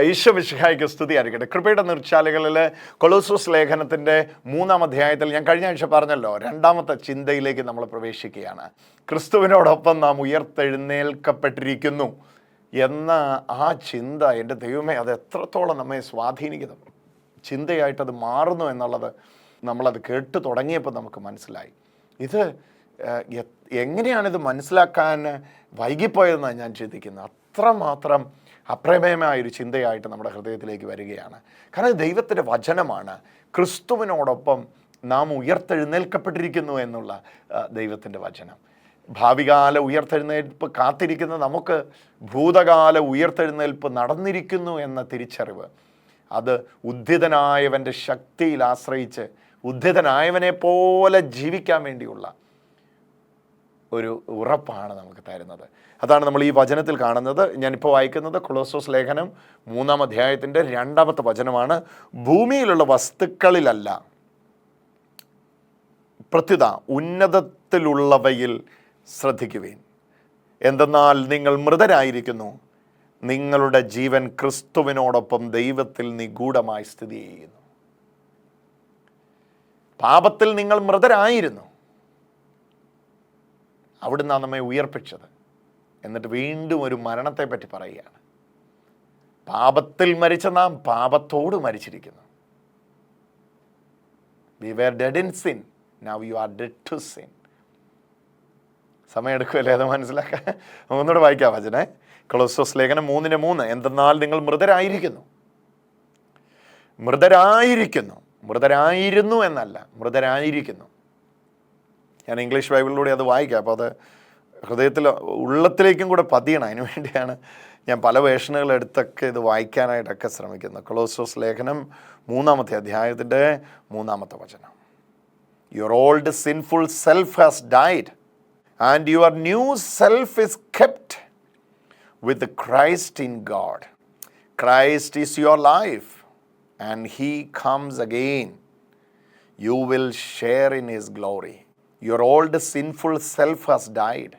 ഈശ്വവിശിഹായിക്ക് അറിയിക്കട്ടെ കൃപയുടെ നിർച്ചാലുകളിൽ കൊളോസോസ് ലേഖനത്തിന്റെ മൂന്നാം അധ്യായത്തിൽ ഞാൻ കഴിഞ്ഞ ആഴ്ച പറഞ്ഞല്ലോ രണ്ടാമത്തെ ചിന്തയിലേക്ക് നമ്മൾ പ്രവേശിക്കുകയാണ്. ക്രിസ്തുവിനോടൊപ്പം നാം ഉയർത്തെഴുന്നേൽക്കപ്പെട്ടിരിക്കുന്നു എന്ന ആ ചിന്ത എന്റെ ദൈവമേ അത് എത്രത്തോളം നമ്മെ സ്വാധീനിക്കുന്നു. ചിന്തയായിട്ടത് മാറുന്നു എന്നുള്ളത് നമ്മളത് കേട്ട് തുടങ്ങിയപ്പോൾ നമുക്ക് മനസ്സിലായി. ഇത് എങ്ങനെയാണിത് മനസ്സിലാക്കാൻ വൈകിപ്പോയതെന്നാണ് ഞാൻ ചിന്തിക്കുന്നത്. അത്രമാത്രം അപ്രമേയമായൊരു ചിന്തയായിട്ട് നമ്മുടെ ഹൃദയത്തിലേക്ക് വരികയാണ്. കാരണം ദൈവത്തിന്റെ വചനമാണ്. ക്രിസ്തുവിനോടൊപ്പം നാം ഉയർത്തെഴുന്നേൽക്കപ്പെട്ടിരിക്കുന്നു എന്നുള്ള ദൈവത്തിന്റെ വചനം. ഭാവികാല ഉയർത്തെഴുന്നേൽപ്പ് കാത്തിരിക്കുന്ന നമുക്ക് ഭൂതകാല ഉയർത്തെഴുന്നേൽപ്പ് നടന്നിരിക്കുന്നു എന്ന തിരിച്ചറിവ്. അത് ഉദ്ധിതനായവന്റെ ശക്തിയിൽ ആശ്രയിച്ച് ഉദ്ധിതനായവനെ പോലെ ജീവിക്കാൻ വേണ്ടിയുള്ള ഒരു ഉറപ്പാണ് നമുക്ക് തരുന്നത്. അതാണ് നമ്മൾ ഈ വചനത്തിൽ കാണുന്നത്. ഞാനിപ്പോൾ വായിക്കുന്നത് കൊളോസോസ് ലേഖനം മൂന്നാം അധ്യായത്തിന്റെ രണ്ടാമത്തെ വചനമാണ്. ഭൂമിയിലുള്ള വസ്തുക്കളിലല്ല പ്രത്യുത ഉന്നതത്തിലുള്ളവയിൽ ശ്രദ്ധിക്കുവേൻ. എന്തെന്നാൽ നിങ്ങൾ മൃതരായിരിക്കുന്നു. നിങ്ങളുടെ ജീവൻ ക്രിസ്തുവിനോടൊപ്പം ദൈവത്തിൽ നിഗൂഢമായി സ്ഥിതി ചെയ്യുന്നു. പാപത്തിൽ നിങ്ങൾ മൃതരായിരുന്നു. അവിടുന്ന് നമ്മെ ഉയർപ്പിച്ചത്. എന്നിട്ട് വീണ്ടും ഒരു മരണത്തെപ്പറ്റി പറയുകയാണ്. പാപത്തിൽ മരിച്ച നാം പാപത്തോട് മരിച്ചിരിക്കുന്നു. We were dead in sin now you are dead to sin സമയം എടുക്കുമല്ലേ അത് മനസ്സിലാക്കാൻ? ഒന്നുകൂടെ വായിക്കാം വചനെ. ക്ലോസോസ് ലേഖനം മൂന്നിന് മൂന്ന്. എന്തെന്നാൽ നിങ്ങൾ മൃതരായിരിക്കുന്നു. മൃതരായിരിക്കുന്നു. മൃതരായിരുന്നു എന്നല്ല. മൃതരായിരിക്കുന്നു. ഞാൻ ഇംഗ്ലീഷ് ബൈബിളിലൂടെ അത് വായിക്കാം. അപ്പോൾ അത് ഹൃദയത്തിൽ ഉള്ളത്തിലേക്കും കൂടെ പതിയണം. അതിന് വേണ്ടിയാണ് ഞാൻ പല വേഷനുകൾ എടുത്തൊക്കെ ഇത് വായിക്കാനായിട്ടൊക്കെ ശ്രമിക്കുന്നത്. കൊളോസോസ് ലേഖനം മൂന്നാമത്തെ അധ്യായത്തിന്റെ മൂന്നാമത്തെ വചനം. Your old sinful self has died and your new self is kept with Christ in God Christ is your life and he comes again you will share in his glory. Your old sinful self has died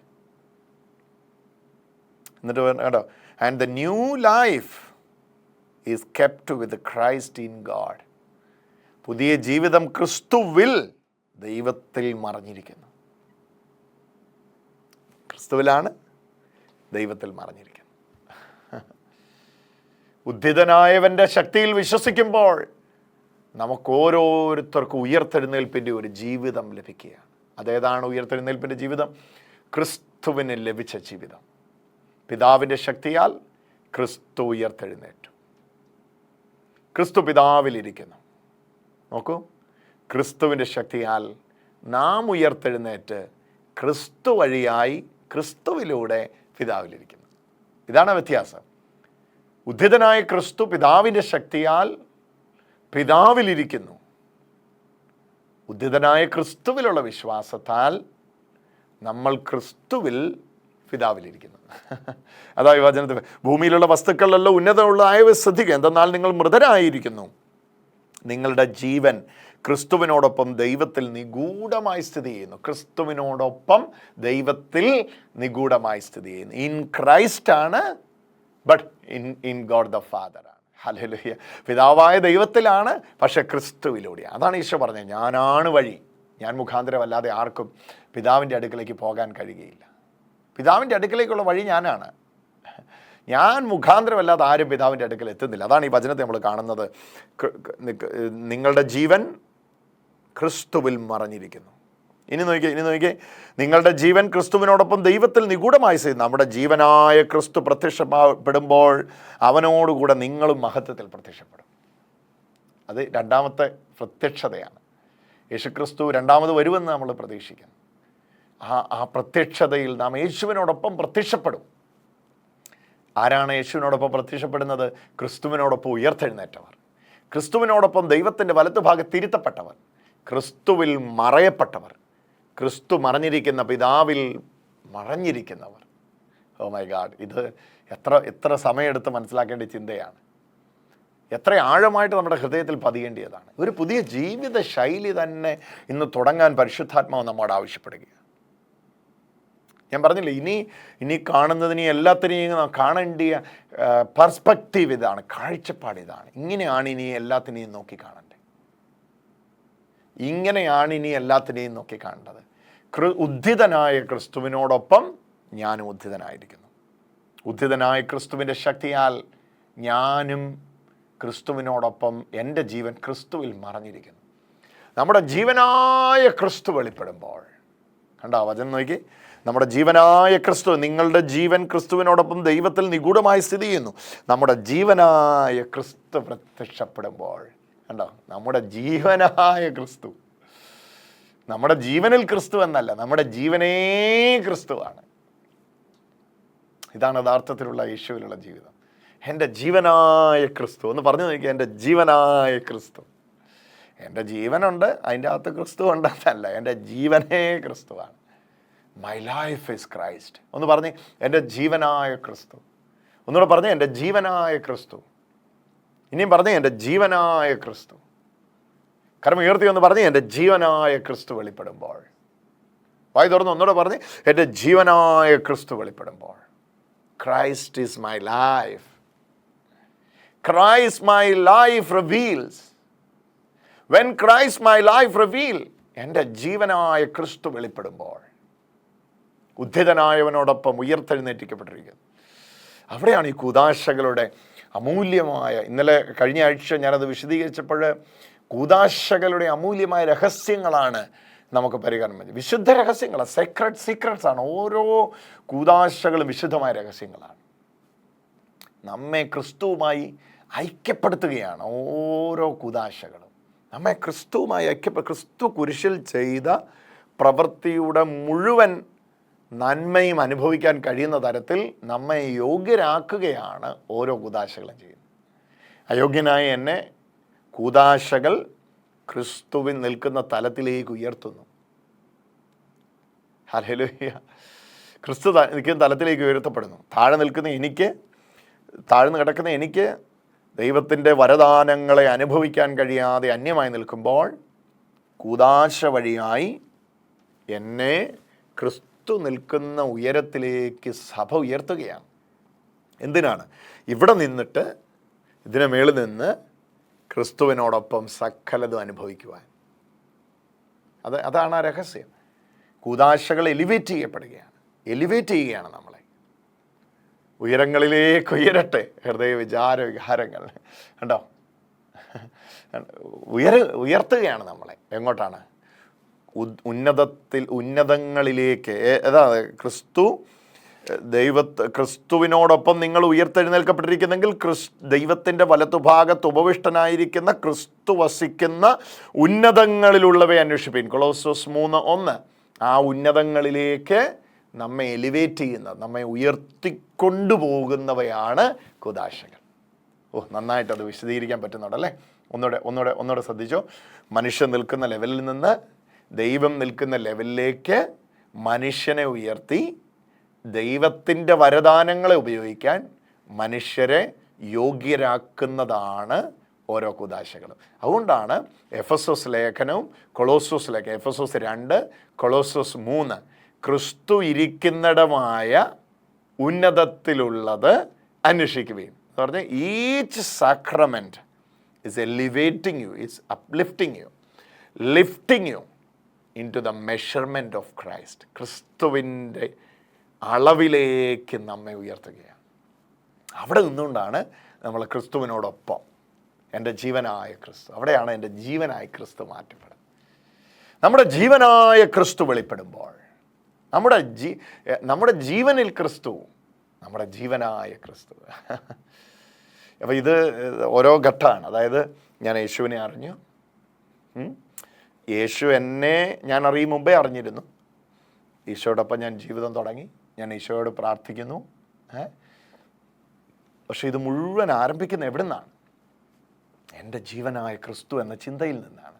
എന്നിട്ട് കേട്ടോ and the new life is kept with Christ in God പുതിയ ജീവിതം ക്രിസ്തുവിൽ ദൈവത്തിൽ മറിഞ്ഞിരിക്കുന്നു. ക്രിസ്തുവിലാണ് ദൈവത്തിൽ മറിഞ്ഞിരിക്കുന്നത് ഉദ്ധിതനായവന്റെ ശക്തിയിൽ വിശ്വസിക്കുമ്പോൾ നമുക്ക് ഓരോരുത്തർക്കും ഉയർത്തെഴുന്നേൽപ്പിന്റെ ഒരു ജീവിതം ലഭിക്കുകയാണ്. അതേതാണ് ഉയർത്തെഴുന്നേൽപ്പിന്റെ ജീവിതം? ക്രിസ്തുവിന് ലഭിച്ച ജീവിതം. പിതാവിന്റെ ശക്തിയാൽ ക്രിസ്തു ഉയർത്തെഴുന്നേറ്റു. ക്രിസ്തു പിതാവിലിരിക്കുന്നു. നോക്കൂ ക്രിസ്തുവിന്റെ ശക്തിയാൽ നാം ഉയർത്തെഴുന്നേറ്റ് ക്രിസ്തു വഴിയായി ക്രിസ്തുവിലൂടെ പിതാവിലിരിക്കുന്നു. ഇതാണ് വ്യത്യാസം. ഉദ്ധിതനായ ക്രിസ്തു പിതാവിന്റെ ശക്തിയാൽ പിതാവിലിരിക്കുന്നു. ഉദ്ധിതനായ ക്രിസ്തുവിലുള്ള വിശ്വാസത്താൽ നമ്മൾ ക്രിസ്തുവിൽ പിതാവിലിരിക്കുന്നു. അതാ വിവാചനത്തിൽ വചനത്തിൽ ഭൂമിയിലുള്ള വസ്തുക്കളിലെല്ലാം ഉന്നതമുള്ളതായവ ശ്രദ്ധിക്കുക എന്തെന്നാൽ നിങ്ങൾ മൃതരായിരിക്കുന്നു. നിങ്ങളുടെ ജീവൻ ക്രിസ്തുവിനോടൊപ്പം ദൈവത്തിൽ നിഗൂഢമായി സ്ഥിതി ചെയ്യുന്നു. ക്രിസ്തുവിനോടൊപ്പം ദൈവത്തിൽ നിഗൂഢമായി സ്ഥിതി ചെയ്യുന്നു. ഇൻ ക്രൈസ്റ്റ് ആണ് but in in God the father ആണ്. ഹല്ലേലൂയ. പിതാവായ ദൈവത്തിലാണ് പക്ഷേ ക്രിസ്തുവിലൂടെയാണ് അതാണ് ഈശോ പറഞ്ഞത് ഞാനാണ് വഴി. ഞാൻ മുഖാന്തരമല്ലാതെ ആർക്കും പിതാവിന്റെ അടുക്കലേക്ക് പോകാൻ കഴിയുകയില്ല. പിതാവിന്റെ അടുക്കലേക്കുള്ള വഴി ഞാനാണ്. ഞാൻ മുഖാന്തരമല്ലാതെ ആരും പിതാവിന്റെ അടുക്കൽ എത്തുന്നില്ല. അതാണ് ഈ വചനത്തെ നമ്മൾ കാണുന്നത്. നിങ്ങളുടെ ജീവൻ ക്രിസ്തുവിൽ മറഞ്ഞിരിക്കുന്നു. ഇനി നോക്കിയേ ഇനി നോക്കിയേ നിങ്ങളുടെ ജീവൻ ക്രിസ്തുവിനോടൊപ്പം ദൈവത്തിൽ നിഗൂഢമായി ചെയ്യുന്നു നമ്മുടെ ജീവനായ ക്രിസ്തു പ്രത്യക്ഷപ്പെടുമ്പോൾ അവനോടുകൂടെ നിങ്ങളും മഹത്വത്തിൽ പ്രത്യക്ഷപ്പെടും. അത് രണ്ടാമത്തെ പ്രത്യക്ഷതയാണ്. യേശുക്രിസ്തു രണ്ടാമത് വരുമെന്ന് നമ്മൾ പ്രതീക്ഷിക്കുന്നു. ആ ആ പ്രത്യക്ഷതയിൽ നാം യേശുവിനോടൊപ്പം പ്രത്യക്ഷപ്പെടും. ആരാണ് യേശുവിനോടൊപ്പം പ്രത്യക്ഷപ്പെടുന്നത്? ക്രിസ്തുവിനോടൊപ്പം ഉയർത്തെഴുന്നേറ്റവർ. ക്രിസ്തുവിനോടൊപ്പം ദൈവത്തിന്റെ വലത്തുഭാഗത്ത് തിരുത്തപ്പെട്ടവർ. ക്രിസ്തുവിൽ മറയപ്പെട്ടവർ. ക്രിസ്തു മറഞ്ഞിരിക്കുന്ന പിതാവിൽ മറഞ്ഞിരിക്കുന്നവർ. ഓ മൈ ഗാഡ് ഇത് എത്ര എത്ര സമയമെടുത്ത് മനസ്സിലാക്കേണ്ട ചിന്തയാണ്. എത്ര ആഴമായിട്ട് നമ്മുടെ ഹൃദയത്തിൽ പതിയേണ്ടിയതാണ്. ഒരു പുതിയ ജീവിത ശൈലി തന്നെ ഇന്ന് തുടങ്ങാൻ പരിശുദ്ധാത്മാവ് നമ്മോട് ആവശ്യപ്പെടുകയാണ്. ഞാൻ പറഞ്ഞില്ല ഇനി ഇനി കാണുന്നതിനെ എല്ലാത്തിനെയും കാണേണ്ടിയ പെർസ്പെക്റ്റീവ് ഇതാണ് കാഴ്ചപ്പാട് ഇതാണ്. ഇങ്ങനെയാണ് ഇനി എല്ലാത്തിനെയും നോക്കി കാണേണ്ടത് ഇങ്ങനെയാണ് ഇനി എല്ലാത്തിനെയും നോക്കി കാണേണ്ടത്. കൃ ഉദ്ധിതനായ ക്രിസ്തുവിനോടൊപ്പം ഞാനും ഉദ്ധിതനായിരിക്കുന്നു. ഉദ്ധിതനായ ക്രിസ്തുവിന്റെ ശക്തിയാൽ ഞാനും ക്രിസ്തുവിനോടൊപ്പം എന്റെ ജീവൻ ക്രിസ്തുവിൽ മറഞ്ഞിരിക്കുന്നു. നമ്മുടെ ജീവനായ ക്രിസ്തു വെളിപ്പെടുമ്പോൾ കണ്ടോ വചനം നോക്കി. നമ്മുടെ ജീവനായ ക്രിസ്തു നിങ്ങളുടെ ജീവൻ ക്രിസ്തുവിനോടൊപ്പം ദൈവത്തിൽ നിഗൂഢമായി സ്ഥിതി ചെയ്യുന്നു. നമ്മുടെ ജീവനായ ക്രിസ്തു പ്രത്യക്ഷപ്പെടുമ്പോൾ കണ്ടോ നമ്മുടെ ജീവനായ ക്രിസ്തു നമ്മുടെ ജീവനിൽ ക്രിസ്തു എന്നല്ല നമ്മുടെ ജീവനേ ക്രിസ്തുവാണ് ഇതാണ് യഥാർത്ഥത്തിലുള്ള യേശുവിലുള്ള ജീവിതം. എന്റെ ജീവനായ ക്രിസ്തു എന്ന് പറഞ്ഞു നോക്കിയാൽ എന്റെ ജീവനായ ക്രിസ്തു. എന്റെ ജീവനുണ്ട് അതിന്റെ അകത്ത് ക്രിസ്തു ഉണ്ടെന്നല്ല എന്റെ ജീവനേ ക്രിസ്തുവാണ് മൈ ലൈഫ് ഇസ് ക്രൈസ്റ്റ് ഒന്ന് പറഞ്ഞ് എന്റെ ജീവനായ ക്രിസ്തു. ഒന്നുകൂടെ പറഞ്ഞ് എന്റെ ജീവനായ ക്രിസ്തു. ഇനിയും പറഞ്ഞ് എന്റെ ജീവനായ ക്രിസ്തു. കർമ്മ ഉയർത്തി എന്ന് പറഞ്ഞ് എന്റെ ജീവനായ ക്രിസ്തു വെളിപ്പെടുമ്പോൾ. വായി തുറന്ന് ഒന്നുകൂടെ പറഞ്ഞ് എന്റെ ജീവനായ ക്രിസ്തു വെളിപ്പെടുമ്പോൾ. Christ is my life Christ my life reveals when Christ my life reveal എന്റെ ജീവനായ ക്രിസ്തു വെളിപ്പെടുമ്പോൾ. ഉദ്ധിതനായവനോടൊപ്പം ഉയർത്തെഴുന്നേറ്റിക്കപ്പെട്ടിരിക്കുന്നത് അവിടെയാണ് ഈ കുദാശകളുടെ അമൂല്യമായ ഇന്നലെ കഴിഞ്ഞ ആഴ്ച ഞാനത് വിശദീകരിച്ചപ്പോൾ കൂതാശകളുടെ അമൂല്യമായ രഹസ്യങ്ങളാണ് നമുക്ക് പരിഗണന വിശുദ്ധ രഹസ്യങ്ങളാണ് സെക്രട്ട് സീക്രട്സ് ആണ്. ഓരോ കൂതാശകളും വിശുദ്ധമായ രഹസ്യങ്ങളാണ്. നമ്മെ ക്രിസ്തുവുമായി ഐക്യപ്പെടുത്തുകയാണ് ഓരോ കുതാശകളും നമ്മെ ക്രിസ്തുവുമായി ഐക്യപ്പെ ക്രിസ്തു കുരിശിൽ ചെയ്ത പ്രവൃത്തിയുടെ മുഴുവൻ നന്മയും അനുഭവിക്കാൻ കഴിയുന്ന തരത്തിൽ നമ്മെ യോഗ്യരാക്കുകയാണ് ഓരോ കുതാശകളും ചെയ്യുന്നത്. അയോഗ്യനായ എന്നെ കൂതാശകൾ ക്രിസ്തുവിൻ നിൽക്കുന്ന തലത്തിലേക്ക് ഉയർത്തുന്നു. ഹലലുയ്യ ക്രിസ്തു നിൽക്കുന്ന തലത്തിലേക്ക് ഉയർത്തപ്പെടുന്നു. താഴെ നിൽക്കുന്ന എനിക്ക് താഴ്ന്നു കിടക്കുന്ന എനിക്ക് ദൈവത്തിന്റെ വരദാനങ്ങളെ അനുഭവിക്കാൻ കഴിയാതെ അന്യമായി നിൽക്കുമ്പോൾ കൂതാശ വഴിയായി എന്നെ ക്രിസ്തു നിൽക്കുന്ന ഉയരത്തിലേക്ക് സഭ ഉയർത്തുകയാണ്. എന്തിനാണ്? ഇവിടെ നിന്നിട്ട് ഇതിനെ മേളിൽ നിന്ന് ക്രിസ്തുവിനോടൊപ്പം സകലതും അനുഭവിക്കുവാൻ. അത് അതാണ് ആ രഹസ്യം. കൂതാശകൾ എലിവേറ്റ് ചെയ്യപ്പെടുകയാണ്. എലിവേറ്റ് ചെയ്യുകയാണ് നമ്മളെ. ഉയരങ്ങളിലേക്ക് ഉയരട്ടെ. ഹൃദയ വിചാര വികാരങ്ങൾ കണ്ടോ? ഉയര ഉയർത്തുകയാണ് നമ്മളെ. എങ്ങോട്ടാണ്? ഉന്നതത്തിൽ ഉന്നതങ്ങളിലേക്ക്. അതാ ക്രിസ്തു ദൈവത്ത് ക്രിസ്തുവിനോടൊപ്പം നിങ്ങൾ ഉയർത്തെഴുന്നേൽക്കപ്പെട്ടിരിക്കുന്നെങ്കിൽ ക്രിസ് ദൈവത്തിന്റെ വലത്തുഭാഗത്ത് ഉപവിഷ്ടനായിരിക്കുന്ന ക്രിസ്തു വസിക്കുന്ന ഉന്നതങ്ങളിലുള്ളവയെ അന്വേഷിപ്പീൻ. കൊളോസോസ് മൂന്ന് ഒന്ന്. ആ ഉന്നതങ്ങളിലേക്ക് നമ്മെ എലിവേറ്റ് ചെയ്യുന്ന നമ്മെ ഉയർത്തിക്കൊണ്ടുപോകുന്നവയാണ് കുദാശകൾ. ഓ നന്നായിട്ട് അത് വിശദീകരിക്കാൻ പറ്റുന്നുണ്ടല്ലേ ഒന്നുകൂടെ ഒന്നുകൂടെ ഒന്നുകൂടെ ശ്രദ്ധിച്ചോ. മനുഷ്യൻ നിൽക്കുന്ന ലെവലിൽ നിന്ന് ദൈവം നിൽക്കുന്ന ലെവലിലേക്ക് മനുഷ്യനെ ഉയർത്തി ദൈവത്തിന്റെ വരദാനങ്ങളെ ഉപയോഗിക്കാൻ മനുഷ്യരെ യോഗ്യരാക്കുന്നതാണ് ഓരോ കുദാശകളും. അതുകൊണ്ടാണ് എഫസോസ് ലേഖനവും കൊളോസോസ് ലേഖനം എഫസോസ് രണ്ട് കൊളോസോസ് മൂന്ന്. ക്രിസ്തു ഇരിക്കുന്നിടമായ ഉന്നതത്തിലുള്ളത് അന്വേഷിക്കുകയും. എന്ന് പറഞ്ഞാൽ each sacrament is elevating you it's uplifting you lifting you into the measurement of Christ ക്രിസ്തുവിന്റെ അളവിലേക്ക് നമ്മെ ഉയർത്തുകയാണ്. അവിടെ നിന്നുകൊണ്ടാണ് നമ്മൾ ക്രിസ്തുവിനോടൊപ്പം എന്റെ ജീവനായ ക്രിസ്തു അവിടെയാണ് എന്റെ ജീവനായ ക്രിസ്തു മാറ്റപ്പെടുന്നത്. നമ്മുടെ ജീവനായ ക്രിസ്തു വെളിപ്പെടുമ്പോൾ നമ്മുടെ ജീ നമ്മുടെ ജീവനിൽ ക്രിസ്തു നമ്മുടെ ജീവനായ ക്രിസ്തു. അപ്പോൾ ഇത് ഓരോ ഘട്ടമാണ്. അതായത് ഞാൻ യേശുവിനെ അറിഞ്ഞു. യേശു എന്നെ ഞാൻ അറിയും മുമ്പേ അറിഞ്ഞിരുന്നു. ഈശോടൊപ്പം ഞാൻ ജീവിതം തുടങ്ങി. ഞാൻ ഈശോയോട് പ്രാർത്ഥിക്കുന്നു. പക്ഷെ ഇത് മുഴുവൻ ആരംഭിക്കുന്ന എവിടെ നിന്നാണ് എന്റെ ജീവനായ ക്രിസ്തു എന്ന ചിന്തയിൽ നിന്നാണ്.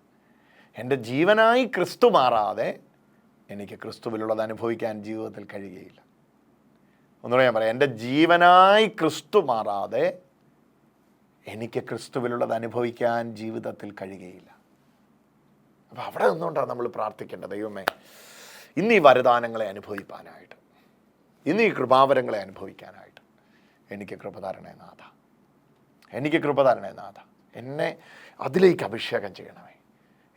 എന്റെ ജീവനായി ക്രിസ്തു മാറാതെ എനിക്ക് ക്രിസ്തുവിലുള്ളത് അനുഭവിക്കാൻ ജീവിതത്തിൽ കഴിയുകയില്ല. ഒന്നുകൂടെ ഞാൻ പറയാം എന്റെ ജീവനായി ക്രിസ്തു മാറാതെ എനിക്ക് ക്രിസ്തുവിലുള്ളത് അനുഭവിക്കാൻ ജീവിതത്തിൽ കഴിയുകയില്ല. അപ്പോൾ അവിടെ നിന്നുകൊണ്ടാണ് നമ്മൾ പ്രാർത്ഥിക്കേണ്ടത് ദൈവമേ ഇന്ന് ഈ വരദാനങ്ങളെ അനുഭവിപ്പാനായിട്ട്. ഇന്ന് ഈ കൃപാവരങ്ങളെ അനുഭവിക്കാനായിട്ട് എനിക്ക് കൃപതാരണേ നാഥ. എനിക്ക് കൃപതാരണേ നാഥ. എന്നെ അതിലേക്ക് അഭിഷേകം ചെയ്യണമേ.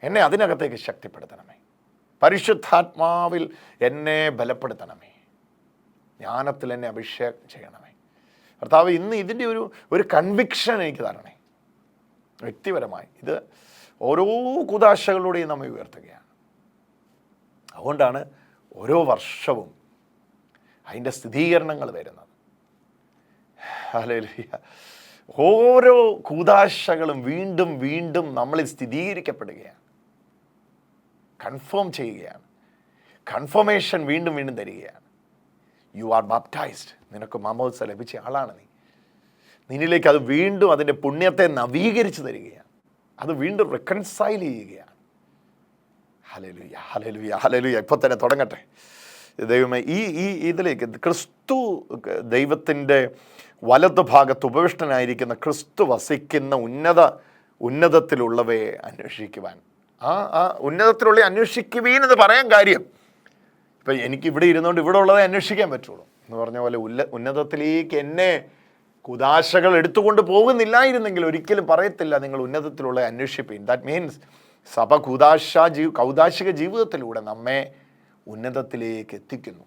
എന്നെ അതിനകത്തേക്ക് ശക്തിപ്പെടുത്തണമേ. പരിശുദ്ധാത്മാവിൽ എന്നെ ബലപ്പെടുത്തണമേ. ജ്ഞാനത്തിൽ എന്നെ അഭിഷേകം ചെയ്യണമേ. ഭർത്താവ് ഇന്ന് ഇതിന്റെ ഒരു ഒരു കൺവിക്ഷൻ എനിക്ക് തരണേ. വ്യക്തിപരമായി ഇത് ഓരോ കുതാശകളിലൂടെയും നമ്മെ ഉയർത്തുകയാണ്. അതുകൊണ്ടാണ് ഓരോ വർഷവും അതിന്റെ സ്ഥിരീകരണങ്ങൾ വരുന്നത്. ഹല്ലേലൂയ. ഓരോ കൂതാശകളും വീണ്ടും വീണ്ടും നമ്മളിൽ സ്ഥിരീകരിക്കപ്പെടുകയാണ് കൺഫേം ചെയ്യുകയാണ്. കൺഫർമേഷൻ വീണ്ടും വീണ്ടും തരികയാണ്. യു ആർ ബാപ്റ്റൈസ്ഡ് നിനക്ക് മാമോത്സ ലഭിച്ച ആളാണ് നീ. നിന്നിലേക്ക് അത് വീണ്ടും അതിന്റെ പുണ്യത്തെ നവീകരിച്ച് തരികയാണ്. അത് വീണ്ടും റെക്കൺസൈൽ ചെയ്യുകയാണ്. ഹലലുയ ഹലലുയ ഹലലുയ ഇപ്പോൾ തന്നെ തുടങ്ങട്ടെ. ദൈവമേ ഈ ഈ ഇതിലേക്ക് ക്രിസ്തു ദൈവത്തിന്റെ വലത് ഭാഗത്ത് ഉപവിഷ്ടനായിരിക്കുന്ന ക്രിസ്തു വസിക്കുന്ന ഉന്നത ഉന്നതത്തിലുള്ളവയെ അന്വേഷിക്കുവാൻ. ആ ആ ഉന്നതത്തിലുള്ള അന്വേഷിക്കുവീൻ എന്ന് പറയാൻ കാര്യം. ഇപ്പം എനിക്ക് ഇവിടെ ഇരുന്നുകൊണ്ട് ഇവിടെ ഉള്ളതേ അന്വേഷിക്കാൻ പറ്റുള്ളൂ. എന്ന് പറഞ്ഞ പോലെ ഉല്ല ഉന്നതത്തിലേക്ക് എന്നെ കുദാശകൾ എടുത്തുകൊണ്ട് പോകുന്നില്ലായിരുന്നെങ്കിൽ ഒരിക്കലും പറയത്തില്ല നിങ്ങൾ ഉന്നതത്തിലുള്ള അന്വേഷിപ്പീൻ. ദാറ്റ് മീൻസ് സഭ കുതാശ ജീ കൗതാശിക ജീവിതത്തിലൂടെ നമ്മെ ഉന്നതത്തിലേക്ക് എത്തിക്കുന്നു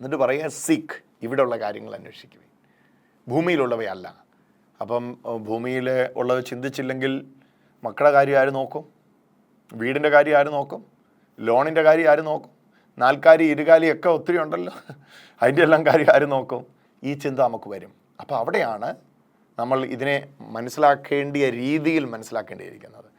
എന്നിട്ട് പറയുക സിഖ് ഇവിടെയുള്ള കാര്യങ്ങൾ അന്വേഷിക്കുക ഭൂമിയിലുള്ളവയല്ല. അപ്പം ഭൂമിയിൽ ഉള്ളത് ചിന്തിച്ചില്ലെങ്കിൽ മക്കളുടെ കാര്യം ആര് നോക്കും? വീടിന്റെ കാര്യം ആര് നോക്കും? ലോണിന്റെ കാര്യം ആര് നോക്കും? നാൽക്കാരി ഇരുകാലി ഒക്കെ ഒത്തിരി ഉണ്ടല്ലോ. അതിന്റെ എല്ലാം കാര്യം ആര് നോക്കും? ഈ ചിന്ത നമുക്ക് വരും. അപ്പോൾ അവിടെയാണ് നമ്മൾ ഇതിനെ മനസ്സിലാക്കേണ്ടിയ രീതിയിൽ മനസ്സിലാക്കേണ്ടിയിരിക്കുന്നത്.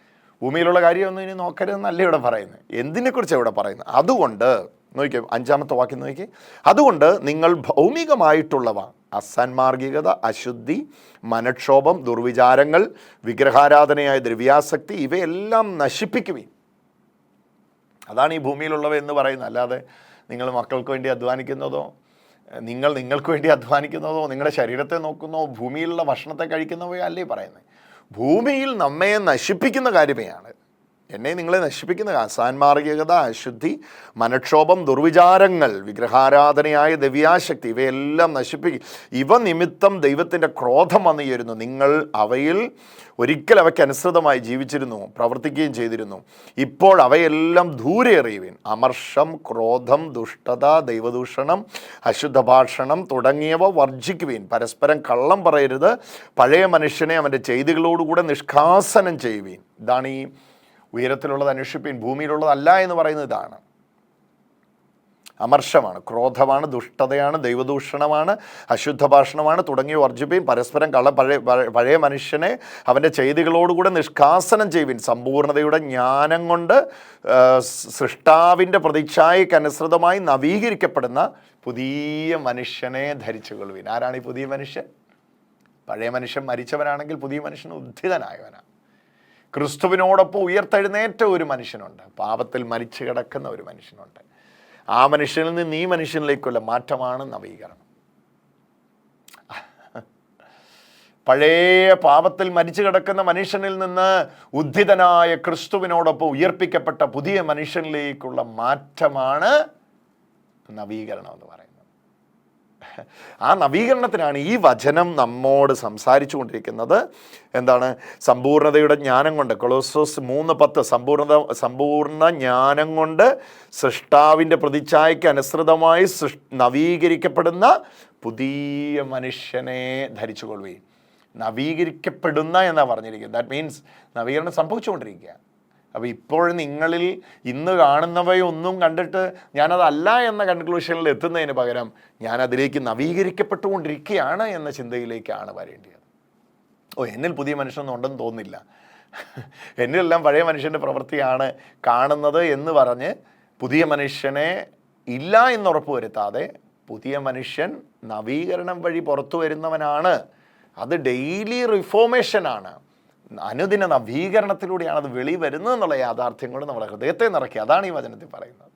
ഭൂമിയിലുള്ള കാര്യമൊന്നും ഇനി നോക്കരുതെന്നല്ല ഇവിടെ പറയുന്നത്. എന്തിനെക്കുറിച്ചാണ് ഇവിടെ പറയുന്നത്? അതുകൊണ്ട് നോക്കിയോ അഞ്ചാമത്തെ വാക്യം നോക്കി അതുകൊണ്ട് നിങ്ങൾ ഭൗമികമായിട്ടുള്ളവ അസന്മാർഗികത അശുദ്ധി മനക്ഷോഭം ദുർവിചാരങ്ങൾ വിഗ്രഹാരാധനയായ ദ്രവ്യാസക്തി ഇവയെല്ലാം നശിപ്പിക്കുവീൻ. അതാണ് ഈ ഭൂമിയിലുള്ളവ എന്ന് പറയുന്നത്. അല്ലാതെ നിങ്ങൾ മക്കൾക്ക് വേണ്ടി അധ്വാനിക്കുന്നതോ നിങ്ങൾ നിങ്ങൾക്ക് വേണ്ടി അധ്വാനിക്കുന്നതോ നിങ്ങളുടെ ശരീരത്തെ നോക്കുന്നോ ഭൂമിയിലുള്ള ഭക്ഷണത്തെ കഴിക്കുന്നവയോ അല്ലേ പറയുന്നത്? ഭൂമിയിൽ നമ്മെ നശിപ്പിക്കുന്ന കാര്യമേയാണ്. എന്നെ നിങ്ങളെ നശിപ്പിക്കുന്ന സാൻമാർഗികത അശുദ്ധി മനക്ഷോഭം ദുർവിചാരങ്ങൾ വിഗ്രഹാരാധനയായ ദിവ്യാശക്തി ഇവയെല്ലാം നശിപ്പിക്കും ഇവ നിമിത്തം ദൈവത്തിന്റെ ക്രോധം വന്നു ചേരുന്നു. നിങ്ങൾ അവയിൽ ഒരിക്കൽ അവയ്ക്ക് അനുസൃതമായി ജീവിച്ചിരുന്നു പ്രവർത്തിക്കുകയും ചെയ്തിരുന്നു. ഇപ്പോൾ അവയെല്ലാം ദൂരെ എറിയുവിൻ അമർഷം ക്രോധം ദുഷ്ടത ദൈവദൂഷണം അശുദ്ധ ഭാഷണം തുടങ്ങിയവ വർജിക്കുവിൻ പരസ്പരം കള്ളം പറയരുത്. പഴയ മനുഷ്യനെ അവന്റെ ചെയ്തികളോടുകൂടെ നിഷ്കാസനം ചെയ്യുവിൻ. ഇതാണ് ഈ ഉയരത്തിലുള്ളത് അന്വേഷിപ്പീൻ ഭൂമിയിലുള്ളതല്ല എന്ന് പറയുന്നത് ഇതാണ്. അമർഷമാണ് ക്രോധമാണ് ദുഷ്ടതയാണ് ദൈവദൂഷണമാണ് അശുദ്ധ ഭാഷണമാണ് തുടങ്ങിയ വർജിപ്പീൻ പരസ്പരം കള്ള പഴയ പഴയ- മനുഷ്യനെ അവന്റെ ചെയ്തികളോടുകൂടെ നിഷ്കാസനം ചെയ്യുവിൻ. സമ്പൂർണതയുടെ ജ്ഞാനം കൊണ്ട് സൃഷ്ടാവിന്റെ പ്രതിച്ഛായയ്ക്ക് അനുസൃതമായി നവീകരിക്കപ്പെടുന്ന പുതിയ മനുഷ്യനെ ധരിച്ചു കൊള്ളുവിൻ. ആരാണ് ഈ പുതിയ മനുഷ്യൻ? പഴയ മനുഷ്യൻ മരിച്ചവനാണെങ്കിൽ പുതിയ മനുഷ്യൻ ഉദ്ധിതനായവനാണ്. ക്രിസ്തുവിനോടൊപ്പം ഉയർത്തെഴുന്നേറ്റ ഒരു മനുഷ്യനുണ്ട്. പാപത്തിൽ മരിച്ചു കിടക്കുന്ന ഒരു മനുഷ്യനുണ്ട്. ആ മനുഷ്യനിൽ നിന്ന് ഈ മനുഷ്യനിലേക്കുള്ള മാറ്റമാണ് നവീകരണം. പഴയ പാപത്തിൽ മരിച്ചു കിടക്കുന്ന മനുഷ്യനിൽ നിന്ന് ഉദ്ധിതനായ ക്രിസ്തുവിനോടൊപ്പം ഉയർപ്പിക്കപ്പെട്ട പുതിയ മനുഷ്യനിലേക്കുള്ള മാറ്റമാണ് നവീകരണം എന്ന് പറയുന്നത്. ആ നവീകരണത്തിനാണ് ഈ വചനം നമ്മോട് സംസാരിച്ചു കൊണ്ടിരിക്കുന്നത് എന്താണ്? സമ്പൂർണതയുടെ ജ്ഞാനം കൊണ്ട് കൊളോസോസ് മൂന്ന് പത്ത് സമ്പൂർണത സമ്പൂർണ ജ്ഞാനം കൊണ്ട് സൃഷ്ടാവിന്റെ പ്രതിച്ഛായയ്ക്ക് അനുസൃതമായി സൃഷ് നവീകരിക്കപ്പെടുന്ന പുതിയ മനുഷ്യനെ ധരിച്ചു കൊള്ളുകയും നവീകരിക്കപ്പെടുന്ന എന്നാണ് പറഞ്ഞിരിക്കുന്നത്. ദാറ്റ് മീൻസ് നവീകരണം സംഭവിച്ചുകൊണ്ടിരിക്കുക അപ്പോൾ ഇപ്പോൾ നിങ്ങളിൽ ഇന്ന് കാണുന്നവയൊന്നും കണ്ടിട്ട് ഞാനതല്ല എന്ന കൺക്ലൂഷനിൽ എത്തുന്നതിന് പകരം ഞാൻ അതിലേക്ക് നവീകരിക്കപ്പെട്ടുകൊണ്ടിരിക്കുകയാണ് എന്ന ചിന്തയിലേക്കാണ് വരേണ്ടത് ഓ എന്നിൽ പുതിയ മനുഷ്യനൊന്നും ഉണ്ടെന്ന് തോന്നുന്നില്ല. എന്നിലെല്ലാം പഴയ മനുഷ്യന്റെ പ്രവൃത്തിയാണ് കാണുന്നത് എന്ന് പറഞ്ഞ് പുതിയ മനുഷ്യനെ ഇല്ല എന്നുറപ്പ് വരുത്താതെ പുതിയ മനുഷ്യൻ നവീകരണം വഴി പുറത്തു വരുന്നവനാണ്. അത് ഡെയിലി റിഫോർമേഷനാണ് അനുദിന നവീകരണത്തിലൂടെയാണ് അത് വെളി വരുന്നത് എന്നുള്ള യാഥാർത്ഥ്യം നമ്മുടെ ഹൃദയത്തെ നിറയ്ക്കുക അതാണ് ഈ വചനത്തിൽ പറയുന്നത്.